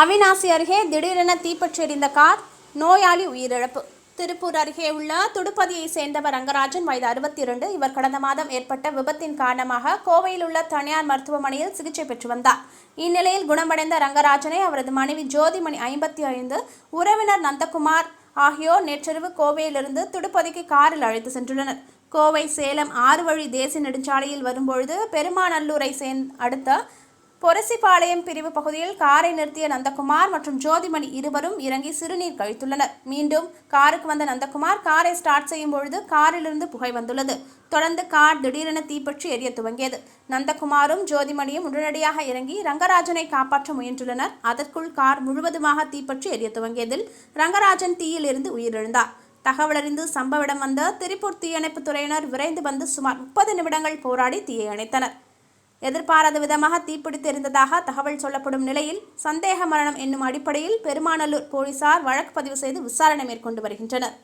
அவிநாசி அருகே திடீரென தீப்பற்றியறிந்த கார் நோயாளி உயிரிழப்பு. திருப்பூர் அருகே உள்ள துடுப்பதியை சேர்ந்தவர் ரங்கராஜன் வயது அறுபத்தி இரண்டு இவர் கடந்த மாதம் ஏற்பட்ட விபத்தின் காரணமாக கோவையில் உள்ள தனியார் மருத்துவமனையில் சிகிச்சை பெற்று வந்தார். இந்நிலையில் குணமடைந்த ரங்கராஜனை அவரது மனைவி ஜோதிமணி ஐம்பத்தி ஐந்து உறவினர் நந்தகுமார் ஆகியோர் நேற்றிரவு கோவையிலிருந்து துடுப்பதிக்கு காரில் அழைத்து சென்றுள்ளனர். கோவை சேலம் ஆறு வழி தேசிய நெடுஞ்சாலையில் வரும்பொழுது பெருமாநல்லூரை சேர்ந் அடுத்த பொரசிபாளையம் பிரிவு பகுதியில் காரை நிறுத்திய நந்தகுமார் மற்றும் ஜோதிமணி இருவரும் இறங்கி சிறுநீர் கழித்துள்ளனர். மீண்டும் காருக்கு வந்த நந்தகுமார் காரை ஸ்டார்ட் செய்யும் பொழுது காரிலிருந்து புகை வந்துள்ளது. தொடர்ந்து கார் திடீரென தீப்பற்றி எரிய துவங்கியது. நந்தகுமாரும் ஜோதிமணியும் உடனடியாக இறங்கி ரங்கராஜனை காப்பாற்ற முயன்றுள்ளனர். அதற்குள் கார் முழுவதுமாக தீப்பற்றி எரிய துவங்கியதில் ரங்கராஜன் தீயிலிருந்து உயிரிழந்தார். தகவலறிந்து சம்பவ இடம் வந்த திருப்பூர் தீயணைப்புத் துறையினர் விரைந்து வந்து சுமார் முப்பது நிமிடங்கள் போராடி தீயை அணைத்தனர். எதிர்பாராத விதமாக தீப்பிடித்து எரிந்ததாக தகவல் சொல்லப்படும் நிலையில் சந்தேக மரணம் என்னும் அடிப்படையில் பெருமாநல்லூர் போலீசார் வழக்கு பதிவு செய்து விசாரணை மேற்கொண்டு வருகின்றனர்.